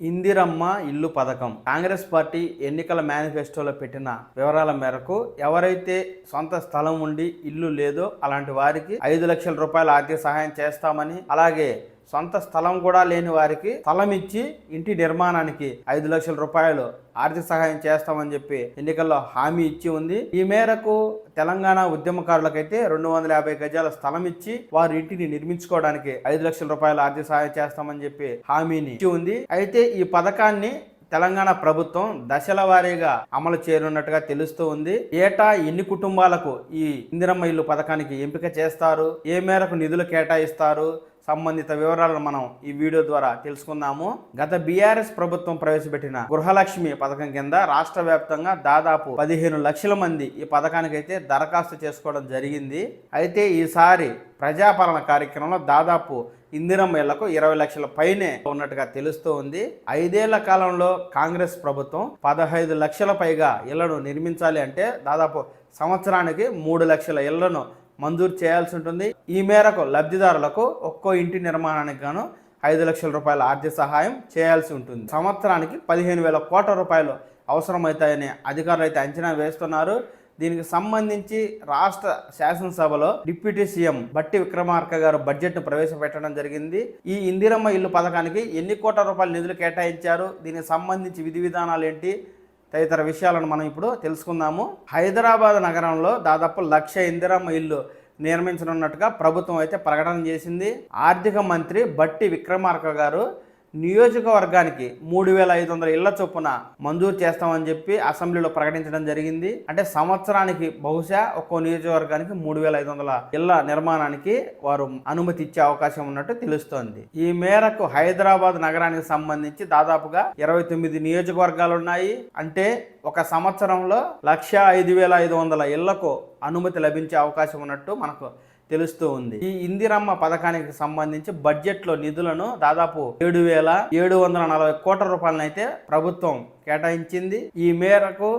ఇందిరమ్మ ఇల్లు పథకం. కాంగ్రెస్ పార్టీ ఎన్నికల మేనిఫెస్టోలో పెట్టిన వివరాల మేరకు ఎవరైతే సొంత స్థలం ఉండి ఇల్లు లేదో అలాంటి వారికి ఐదు లక్షల రూపాయల ఆర్థిక సహాయం చేస్తామని అలాగే సొంత స్థలం కూడా లేని వారికి స్థలం ఇచ్చి ఇంటి నిర్మాణానికి ఐదు లక్షల రూపాయలు ఆర్థిక సహాయం చేస్తామని చెప్పి ఎన్నికల్లో హామీ ఇచ్చి ఉంది. ఈ మేరకు తెలంగాణ ఉద్యమకారులకైతే రెండు వందల యాభై గజాల స్థలం ఇచ్చి వారి ఇంటిని నిర్మించుకోవడానికి ఐదు లక్షల రూపాయల ఆర్థిక సహాయం చేస్తామని చెప్పి హామీని ఇచ్చి ఉంది. అయితే ఈ పథకాన్ని తెలంగాణ ప్రభుత్వం దశల వారీగా అమలు చేయనున్నట్టుగా తెలుస్తూ ఉంది. ఏటా ఎన్ని కుటుంబాలకు ఈ ఇందిరమ్మ ఇల్లు పథకానికి ఎంపిక చేస్తారు? ఏ మేరకు నిధులు కేటాయిస్తారు? సంబంధిత వివరాలను మనం ఈ వీడియో ద్వారా తెలుసుకుందాము. గత బీఆర్ఎస్ ప్రభుత్వం ప్రవేశపెట్టిన గృహలక్ష్మి పథకం కింద రాష్ట్ర వ్యాప్తంగా దాదాపు పదిహేను లక్షల మంది ఈ పథకానికి అయితే దరఖాస్తు చేసుకోవడం జరిగింది. అయితే ఈసారి ప్రజాపాలన కార్యక్రమంలో దాదాపు ఇందిరమ్మ ఇళ్ళకు ఇరవై లక్షల పైనే ఉన్నట్టుగా తెలుస్తూ ఉంది. ఐదేళ్ళ కాలంలో కాంగ్రెస్ ప్రభుత్వం పదహైదు లక్షల పైగా ఇళ్ళను నిర్మించాలి అంటే దాదాపు సంవత్సరానికి మూడు లక్షల ఇళ్ళను మంజూరు చేయాల్సి ఉంటుంది. ఈ మేరకు లబ్ధిదారులకు ఒక్కో ఇంటి నిర్మాణానికి గాను ఐదు లక్షల రూపాయల ఆర్థిక సహాయం చేయాల్సి ఉంటుంది. సంవత్సరానికి పదిహేను వేల కోట్ల రూపాయలు అవసరమవుతాయని అధికారులు అయితే అంచనా వేస్తున్నారు. దీనికి సంబంధించి రాష్ట్ర శాసనసభలో డిప్యూటీ సీఎం బట్టి విక్రమార్క గారు బడ్జెట్ను ప్రవేశపెట్టడం జరిగింది. ఈ ఇందిరమ్మ ఇల్లు పథకానికి ఎన్ని కోట్ల రూపాయల నిధులు కేటాయించారు? దీనికి సంబంధించి విధి విధానాలు ఏంటి? తదితర విషయాలను మనం ఇప్పుడు తెలుసుకుందాము. హైదరాబాద్ నగరంలో దాదాపు లక్ష ఇందిరమ్మ ఇల్లు నిర్మించనున్నట్టుగా ప్రభుత్వం అయితే ప్రకటన చేసింది. ఆర్థిక మంత్రి బట్టి విక్రమార్క గారు నియోజకవర్గానికి మూడు వేల ఐదు వందల ఇళ్ళ చొప్పున మంజూరు చేస్తామని చెప్పి అసెంబ్లీలో ప్రకటించడం జరిగింది. అంటే సంవత్సరానికి బహుశా ఒక్కో నియోజకవర్గానికి మూడు వేల ఐదు వందల ఇళ్ళ నిర్మాణానికి వారు అనుమతి ఇచ్చే అవకాశం ఉన్నట్టు తెలుస్తోంది. ఈ మేరకు హైదరాబాద్ నగరానికి సంబంధించి దాదాపుగా ఇరవై తొమ్మిది నియోజకవర్గాలు ఉన్నాయి. అంటే ఒక సంవత్సరంలో లక్ష ఐదు వేల ఐదు వందల ఇళ్ళకు అనుమతి లభించే అవకాశం ఉన్నట్టు మనకు తెలుస్తూ ఉంది. ఈ ఇందిరమ్మ పథకానికి సంబంధించి బడ్జెట్లో నిధులను దాదాపు ఏడు వేల ఏడు వందల నలభై కోట్ల రూపాయలను అయితే ప్రభుత్వం కేటాయించింది. ఈ మేరకు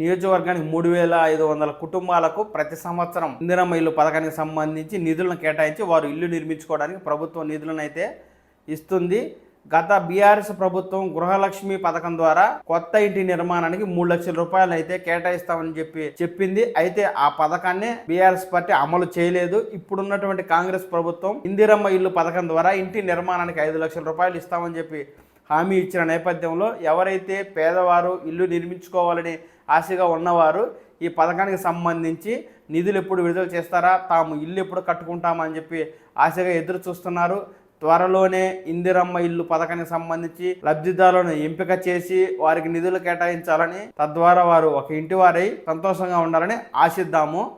నియోజకవర్గానికి మూడు వేల ఐదు వందల కుటుంబాలకు ప్రతి సంవత్సరం ఇందిరమ్మ ఇల్లు పథకానికి సంబంధించి నిధులను కేటాయించి వారు ఇల్లు నిర్మించుకోవడానికి ప్రభుత్వం నిధులను అయితే ఇస్తుంది. గత బీఆర్ఎస్ ప్రభుత్వం గృహలక్ష్మి పథకం ద్వారా కొత్త ఇంటి నిర్మాణానికి మూడు లక్షల రూపాయలు అయితే కేటాయిస్తామని చెప్పి చెప్పింది. అయితే ఆ పథకాన్ని బీఆర్ఎస్ పార్టీ అమలు చేయలేదు. ఇప్పుడున్నటువంటి కాంగ్రెస్ ప్రభుత్వం ఇందిరమ్మ ఇల్లు పథకం ద్వారా ఇంటి నిర్మాణానికి ఐదు లక్షల రూపాయలు ఇస్తామని చెప్పి హామీ ఇచ్చిన నేపథ్యంలో ఎవరైతే పేదవారు ఇల్లు నిర్మించుకోవాలని ఆశగా ఉన్నవారు ఈ పథకానికి సంబంధించి నిధులు ఎప్పుడు విడుదల చేస్తారా? తాము ఇల్లు ఎప్పుడు కట్టుకుంటామని చెప్పి ఆశగా ఎదురు చూస్తున్నారు త్వరలోనే ఇందిరమ్మ ఇల్లు పథకానికి సంబంధించి లబ్ధిదారులను ఎంపిక చేసి వారికి నిధులు కేటాయించాలని తద్వారా వారు ఒక ఇంటి వారై సంతోషంగా ఉండాలని ఆశిద్దాము.